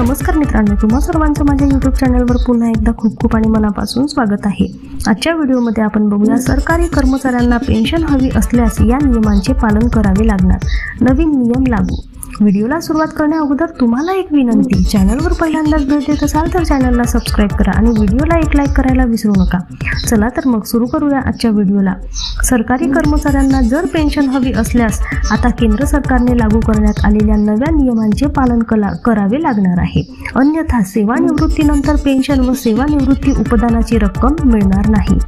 नमस्कार मित्रांनो तुम्हा सर्वांचं माझ्या यूट्यूब चॅनलवर पुन्हा एकदा खूप खूप आणि मनापासून स्वागत आहे. आजच्या व्हिडिओमध्ये आपण बघूया सरकारी कर्मचाऱ्यांना पेन्शन हवी असल्यास या नियमांचे पालन करावे लागणार. नवीन नियम लागू. व्हिडिओला सुरुवात करण्या अगोदर तुम्हाला एक विनंती. चॅनलवर पहिल्यांदाच भेट देत असाल तर चॅनलला सबस्क्राईब करा आणि व्हिडिओला एक लाईक करायला विसरू नका. चला तर मग सुरू करूया आजच्या व्हिडिओला. सरकारी कर्मचाऱ्यांना जर पेन्शन हवी असल्यास आता केंद्र सरकारने लागू करण्यात आलेल्या नव्या नियमांचे पालन कला करावे लागणार आहे. अन्यथा सेवानिवृत्तीनंतर पेन्शन व सेवानिवृत्ती उपदानाची रक्कम मिळणार नाही.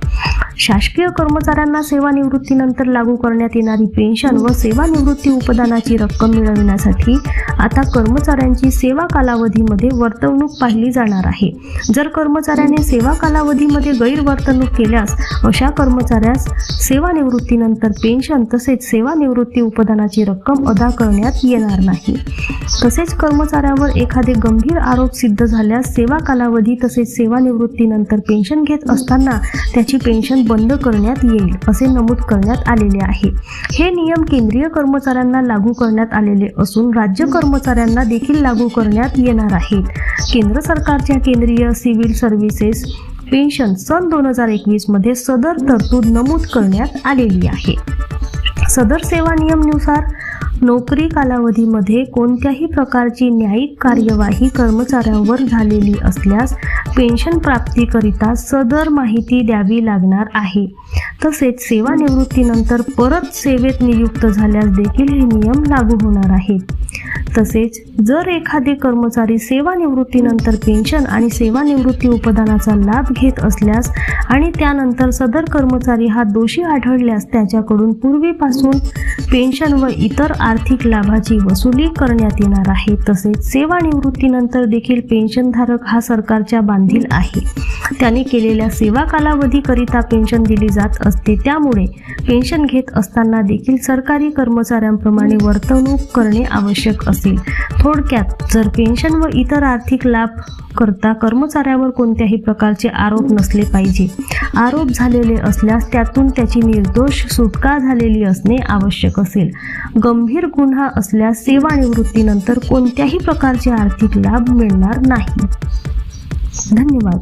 शासकीय कर्मचाऱ्यांना सेवानिवृत्तीनंतर लागू करण्यात येणारी पेन्शन व सेवानिवृत्ती उपदानाची रक्कम मिळविण्यासाठी आता कर्मचाऱ्यांची सेवा कालावधीमध्ये वर्तवणूक पाहिली जाणार आहे. जर कर्मचाऱ्याने सेवा कालावधीमध्ये गैरवर्तणूक केल्यास अशा कर्मचाऱ्यास सेवानिवृत्तीनंतर पेन्शन तसेच सेवानिवृत्ती उपदानाची रक्कम अदा करण्यात येणार नाही. तसेच कर्मचाऱ्यावर एखादे गंभीर आरोप सिद्ध झाल्यास सेवा कालावधी तसेच सेवानिवृत्तीनंतर पेन्शन घेत असताना त्याची पेन्शन बंद करण्यात येईल असे नमूद करण्यात आलेले आहे. हे नियम केंद्रीय कर्मचाऱ्यांना लागू करण्यात आलेले असून राज्य कर्मचाऱ्यांना देखील लागू करण्यात येणार आहेत. केंद्र सरकारच्या केंद्रीय सिव्हिल सर्व्हिसेस पेन्शन सन दोन हजार एकवीसमध्ये सदर तरतूद नमूद करण्यात आलेली आहे. सदर सेवा नियमनुसार नोकरी कालावधीमध्ये कोणत्याही प्रकारची न्यायिक कार्यवाही कर्मचाऱ्यांवर झालेली असल्यास पेन्शन प्राप्तीकरिता सदर माहिती द्यावी लागणार आहे. तसेच सेवानिवृत्तीनंतर परत सेवेत नियुक्त झाल्यास देखील हे नियम लागू होणार आहेत. तसेच जर एखादे कर्मचारी सेवानिवृत्तीनंतर पेन्शन आणि सेवानिवृत्ती उपदानाचा लाभ घेत असल्यास आणि त्यानंतर सदर कर्मचारी हा दोषी आढळल्यास त्याच्याकडून पूर्वीपासून पेन्शन व इतर आर्थिक लाभाची वसुली करण्यात येणार आहे. तसेच सेवानिवृत्तीनंतर देखील पेन्शनधारक हा सरकारच्या बांधील आहे. त्याने केलेल्या सेवा कालावधीकरिता पेन्शन दिली जात असते. त्यामुळे पेन्शन घेत असताना देखील सरकारी कर्मचाऱ्यांप्रमाणे वर्तणूक करणे आवश्यक असते. असतील. थोडक्यात जर पेन्शन व इतर आर्थिक लाभ करता कर्मचाऱ्यावर कोणत्याही प्रकारचे आरोप नसले पाहिजे. आरोप झालेले असल्यास त्यातून त्याची निर्दोष सुटका झालेली असणे आवश्यक असेल. गंभीर गुन्हा असल्यास सेवानिवृत्तीनंतर कोणत्याही प्रकारचे आर्थिक लाभ मिळणार नाही. धन्यवाद.